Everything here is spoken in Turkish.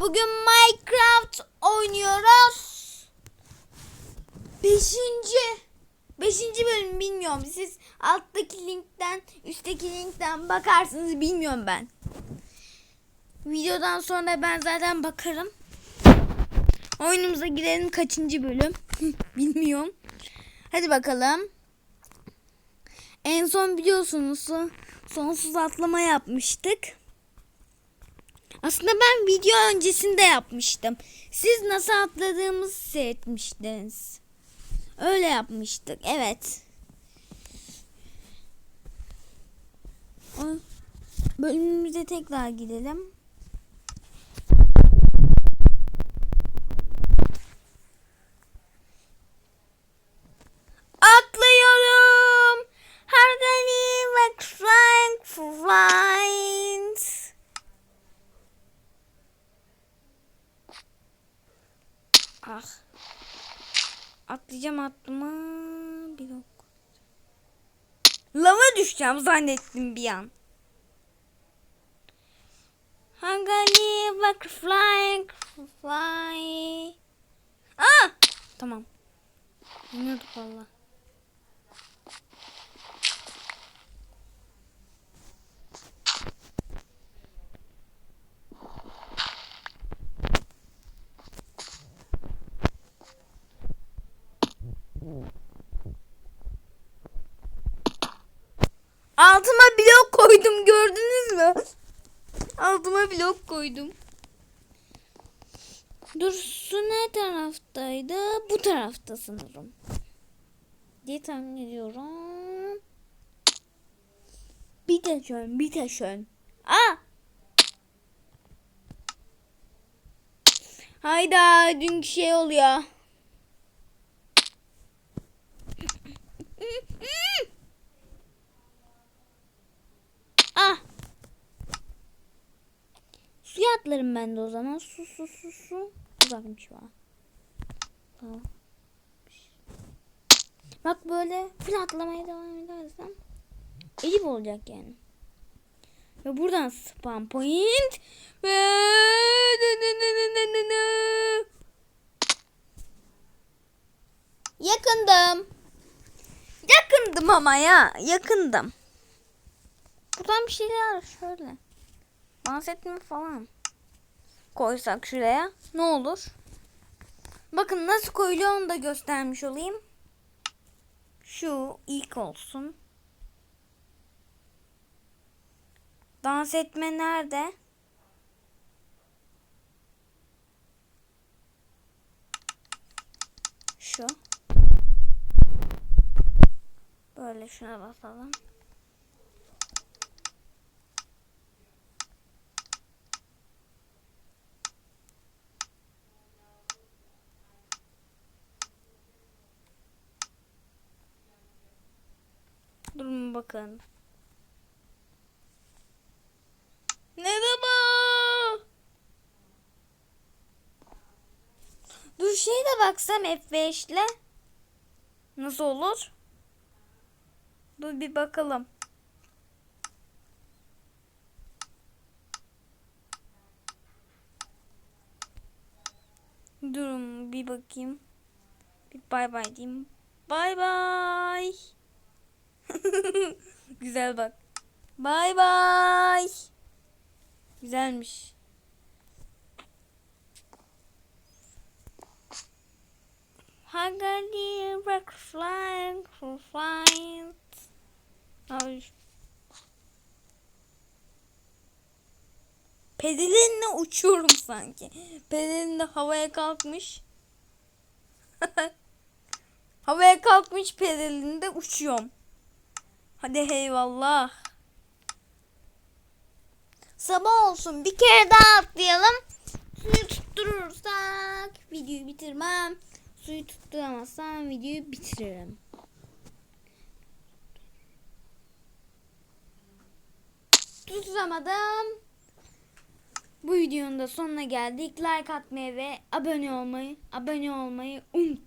Bugün Minecraft oynuyoruz. Beşinci. Beşinci bölüm bilmiyorum. Siz alttaki linkten, üstteki linkten bakarsınız bilmiyorum ben. Videodan sonra ben zaten bakarım. Oyunumuza girelim kaçıncı bölüm? bilmiyorum. Hadi bakalım. En son biliyorsunuz sonsuz atlama yapmıştık. Aslında ben video öncesinde yapmıştım. Siz nasıl atladığımızı seyretmiştiniz. Öyle yapmıştık. Evet. Bölümümüze tekrar gidelim. Ah. Atlayacağım atlıma. Bir yok. Lava düşeceğim zannettim bir an. Bak flying fly. Ah! Tamam. Bilmiyorduk valla. Altıma blok koydum gördünüz mü? Altıma blok koydum. Dur su ne taraftaydı? Bu tarafta sanırım. Diye tahmin ediyorum. Bir şön, bir de şön. Aa! Hayda dünkü şey oluyor. Ah! Suya atlarım ben de o zaman. Su su su su. Uzakmış var. Tamam. Bak böyle full atlamaya devam edersem iyi olacak yani. Ve buradan spam point ve yakındım. Yakındım ama ya yakındım. Buradan bir şeyler şöyle. Dans etme falan. Koysak şuraya. Ne olur? Bakın nasıl koyuluyor onu da göstermiş olayım. Şu ilk olsun. Dans etme nerede? Şu. Böyle şuna basalım. Durun bakın. Merhaba. Dur şey de baksam F5 ile. Nasıl olur? Dur bir bakalım. Durun bir bakayım. Bir bay bay diyeyim. Bay bay. Güzel bak. Bay bay. Güzelmiş. Hagari rock flying. Ay. Pedalinle uçuyorum sanki. Pedalinle havaya kalkmış. havaya kalkmış pedalinde uçuyorum. Hadi eyvallah. Sabah olsun bir kere daha atlayalım. Suyu tutturursak videoyu bitirmem. Suyu tutturamazsam videoyu bitiririm. Tutturamadım. Bu videonun da sonuna geldik. Like atmayı ve abone olmayı, abone olmayı unutmayın.